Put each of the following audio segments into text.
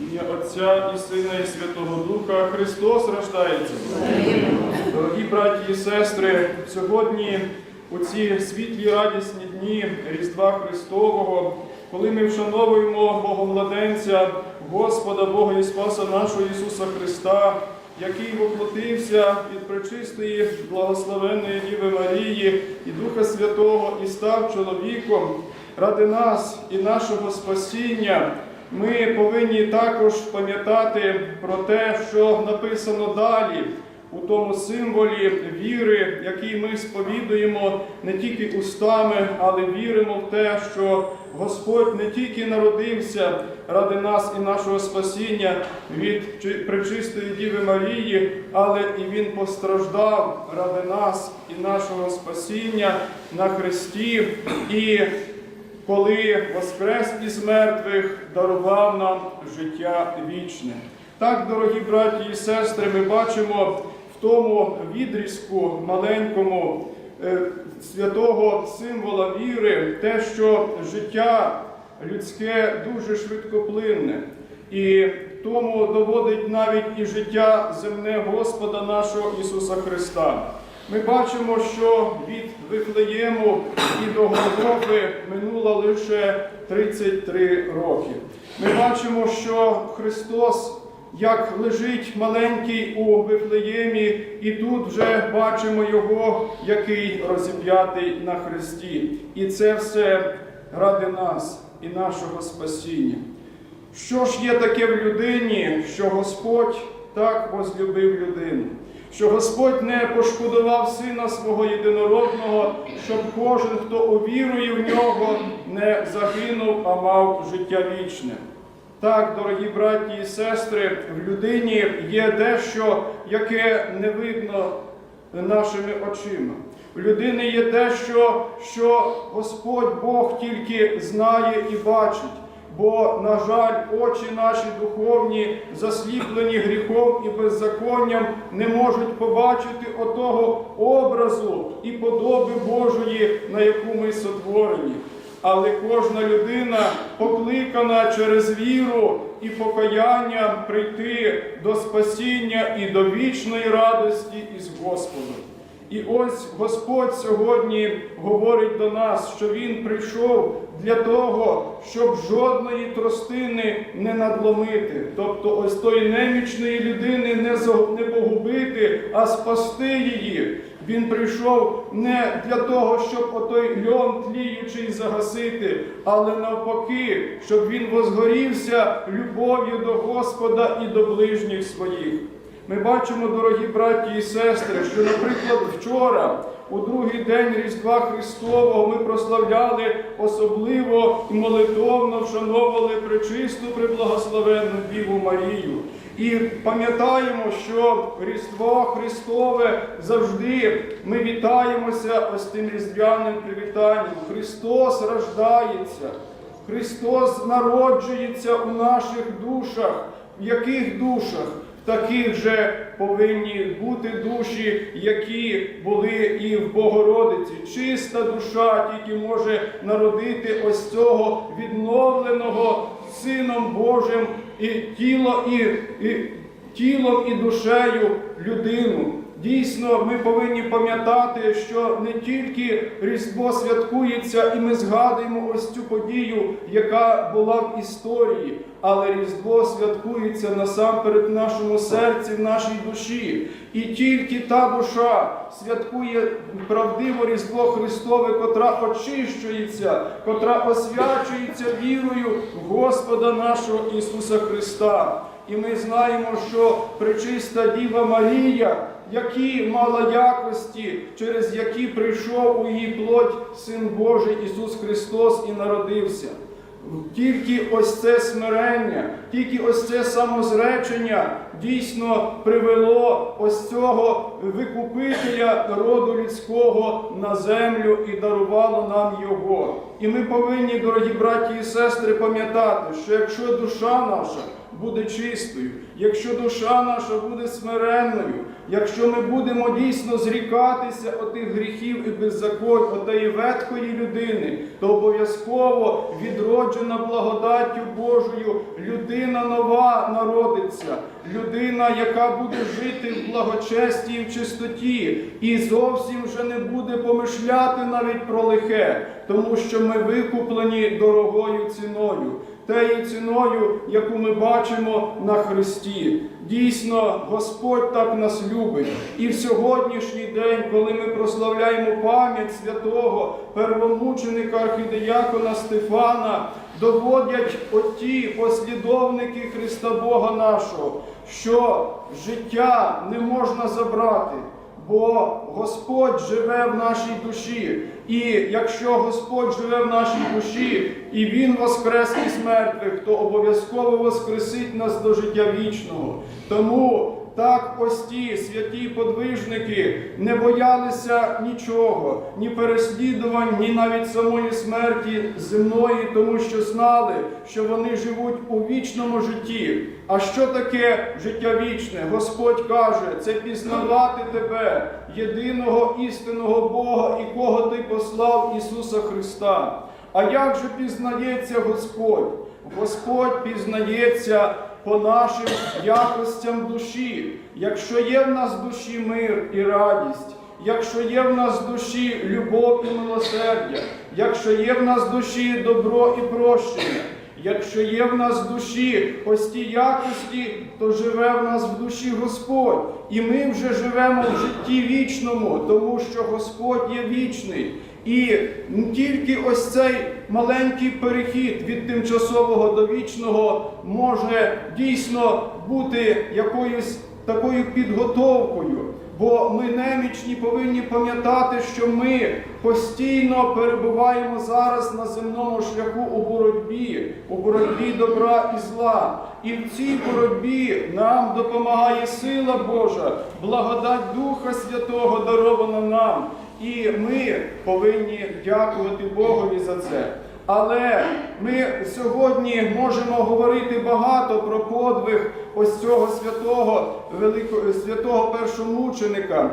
ім'я Отця і Сина, і Святого Духа Христос рождається. Дорогі браті і сестри, сьогодні у ці світлі радісні дні Різдва Христового, коли ми вшановуємо Боговладенця, Господа Бога і Спаса нашого Ісуса Христа, який воплотився від пречистої благословенної Діви Марії і Духа Святого і став чоловіком ради нас і нашого спасіння. Ми повинні також пам'ятати про те, що написано далі у тому символі віри, який ми сповідуємо не тільки устами, але віримо в те, що Господь не тільки народився ради нас і нашого спасіння від пречистої Діви Марії, але і Він постраждав ради нас і нашого спасіння на Христі. І коли воскрес із мертвих дарував нам життя вічне. Так, дорогі браті і сестри, ми бачимо в тому відрізку маленькому е, святого символа віри те, що життя людське дуже швидкоплинне. І тому доводить навіть і життя земне Господа нашого Ісуса Христа. Ми бачимо, що від Вифлеєму і до Голгофи минуло лише 33 роки. Ми бачимо, що Христос, як лежить маленький у Вифлеємі, і тут вже бачимо Його, який розіп'ятий на хресті. І це все ради нас і нашого спасіння. Що ж є таке в людині, що Господь так возлюбив людину? Що Господь не пошкодував сина свого єдинородного, щоб кожен, хто увірує в нього, не загинув, а мав життя вічне. Так, дорогі браті і сестри, в людині є дещо, яке не видно нашими очима. У людини є дещо, що Господь Бог тільки знає і бачить. Бо, на жаль, очі наші духовні, засліплені гріхом і беззаконням, не можуть побачити отого образу і подоби Божої, на яку ми сотворені. Але кожна людина покликана через віру і покаяння прийти до спасіння і до вічної радості із Господом. І ось Господь сьогодні говорить до нас, що Він прийшов для того, щоб жодної тростини не надломити, тобто ось тої немічної людини не погубити, а спасти її. Він прийшов не для того, щоб отой льон тліючий загасити, але навпаки, щоб він возгорівся любов'ю до Господа і до ближніх своїх. Ми бачимо, дорогі браті і сестри, що, наприклад, вчора, у другий день Різдва Христового, ми прославляли особливо і молитовно вшановували пречисту преблагословенну Діву Марію. І пам'ятаємо, що Різдво Христове завжди ми вітаємося ось тим різдвяним привітанням. Христос рождається. Христос народжується у наших душах. В яких душах? Таких же повинні бути душі, які були і в Богородиці. Чиста душа тільки може народити ось цього відновленого Сином Божим і тіло і, і тілом і душею людину. Дійсно, ми повинні пам'ятати, що не тільки Різдво святкується, і ми згадуємо ось цю подію, яка була в історії, але Різдво святкується насамперед в нашому серці, в нашій душі. І тільки та душа святкує правдиво Різдво Христове, котра очищується, котра освячується вірою Господа нашого Ісуса Христа. І ми знаємо, що пречиста Діва Марія, які мала якості, через які прийшов у її плоть Син Божий Ісус Христос і народився. Тільки ось це смирення, тільки ось це самозречення дійсно привело ось цього викупителя роду людського на землю і дарувало нам його. І ми повинні, дорогі браті і сестри, пам'ятати, що якщо душа наша буде чистою, якщо душа наша буде смиренною, якщо ми будемо дійсно зрікатися отих гріхів і беззаконь, отеї ветхої людини, то обов'язково відроджена благодаттю Божою людина нова народиться, людина, яка буде жити в благочесті і в чистоті, і зовсім вже не буде помишляти навіть про лихе, тому що ми викуплені дорогою ціною. Тею ціною, яку ми бачимо на Христі. Дійсно, Господь так нас любить. І в сьогоднішній день, коли ми прославляємо пам'ять святого первомученика архідеякона Стефана, доводять оті послідовники Христа Бога нашого, що життя не можна забрати. Бо Господь живе в нашій душі. І якщо Господь живе в нашій душі, і Він воскрес із мертвих, то обов'язково воскресить нас до життя вічного. Тому так ось ті святі подвижники не боялися нічого, ні переслідувань, ні навіть самої смерті земної, тому що знали, що вони живуть у вічному житті. А що таке життя вічне? Господь каже, це пізнавати тебе, єдиного істинного Бога, і кого ти послав Ісуса Христа. А як же пізнається Господь? Господь пізнається по нашим якостям душі. Якщо є в нас душі мир і радість, якщо є в нас душі любов і милосердя, якщо є в нас душі добро і прощення, якщо є в нас душі ось якості, то живе в нас в душі Господь. І ми вже живемо в житті вічному, тому що Господь є вічний. І тільки ось цей маленький перехід від тимчасового до вічного може дійсно бути якоюсь такою підготовкою. Бо ми немічні повинні пам'ятати, що ми постійно перебуваємо зараз на земному шляху у боротьбі, у боротьбі добра і зла. І в цій боротьбі нам допомагає сила Божа, благодать Духа Святого дарована нам. І ми повинні дякувати Богові за це. Але ми сьогодні можемо говорити багато про подвиг ось цього святого великого святого першомученика,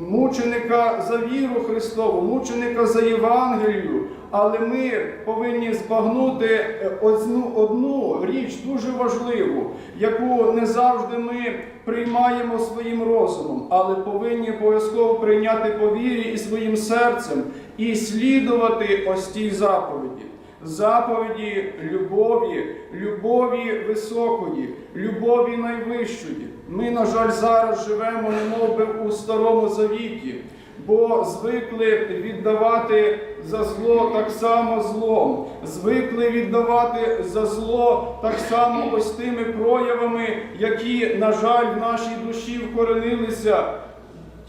мученика за віру Христову, мученика за Євангелію. Але ми повинні збагнути одну, одну річ дуже важливу, яку не завжди ми приймаємо своїм розумом, але повинні обов'язково прийняти по вірі і своїм серцем і слідувати ось тій заповіді. Заповіді любові, любові високої, любові найвищої. Ми, на жаль, зараз живемо немов би у старому завіті, бо звикли віддавати за зло так само злом, звикли віддавати за зло так само ось тими проявами, які, на жаль, в нашій душі вкоренилися.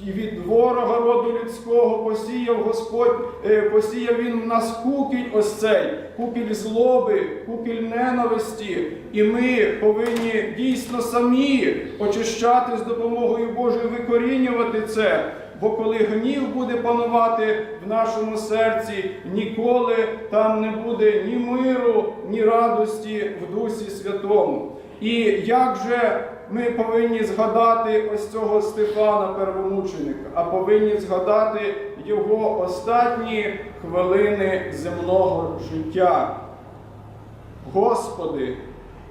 І від ворога роду людського посіяв Господь, е, посіяв він в нас купіль ось цей, купіль злоби, купіль ненависті. І ми повинні дійсно самі очищати з допомогою Божою, викорінювати це. Бо коли гнів буде панувати в нашому серці, ніколи там не буде ні миру, ні радості в Дусі Святому. І як же ми повинні згадати ось цього Стефана первомученика, а повинні згадати його останні хвилини земного життя. Господи,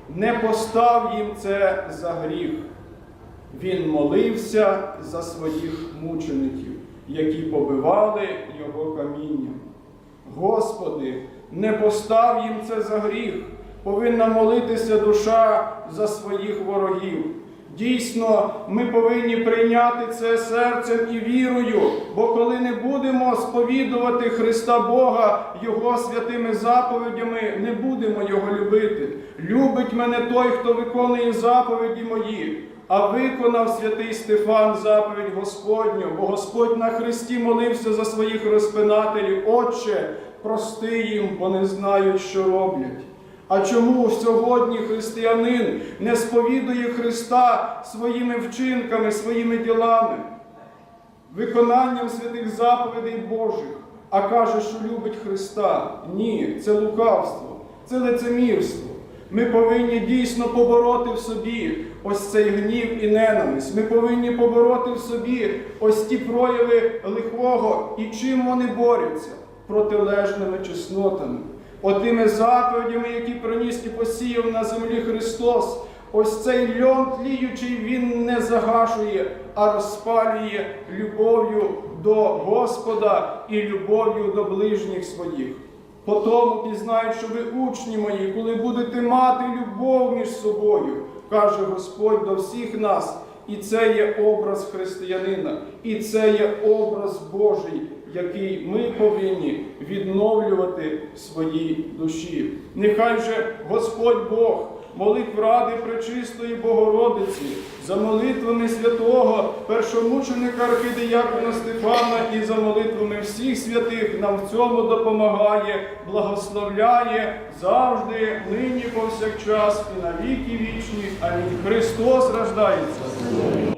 не постав їм це за гріх. Він молився за своїх мучеників, які побивали його камінням. Господи, не постав їм це за гріх. Повинна молитися душа за своїх ворогів. Дійсно, ми повинні прийняти це серцем і вірою, бо коли не будемо сповідувати Христа Бога Його святими заповідями, не будемо Його любити. Любить мене той, хто виконує заповіді мої. А виконав святий Стефан заповідь Господню, бо Господь на Христі молився за своїх розпинателів. Отче, прости їм, бо не знають, що роблять. А чому сьогодні християнин не сповідує Христа своїми вчинками, своїми ділами, виконанням святих заповідей Божих, а каже, що любить Христа? Ні, це лукавство, це лицемірство. Ми повинні дійсно побороти в собі ось цей гнів і ненависть. Ми повинні побороти в собі ось ті прояви лихого і чим вони борються протилежними чеснотами, отими заповідями, які приніс і посіяв на землі Христос. Ось цей льон тліючий він не загашує, а розпалює любов'ю до Господа і любов'ю до ближніх своїх. Потому пізнають, що ви учні мої, коли будете мати любов між собою, каже Господь до всіх нас. І це є образ християнина, і це є образ Божий, який ми повинні відновлювати в своїй душі. Нехай же Господь Бог молитв ради Пречистої Богородиці за молитвами святого першомученика архидіякона Стефана і за молитвами всіх святих нам в цьому допомагає, благословляє завжди, нині повсякчас і на віки вічні. Амінь. Христос рождається.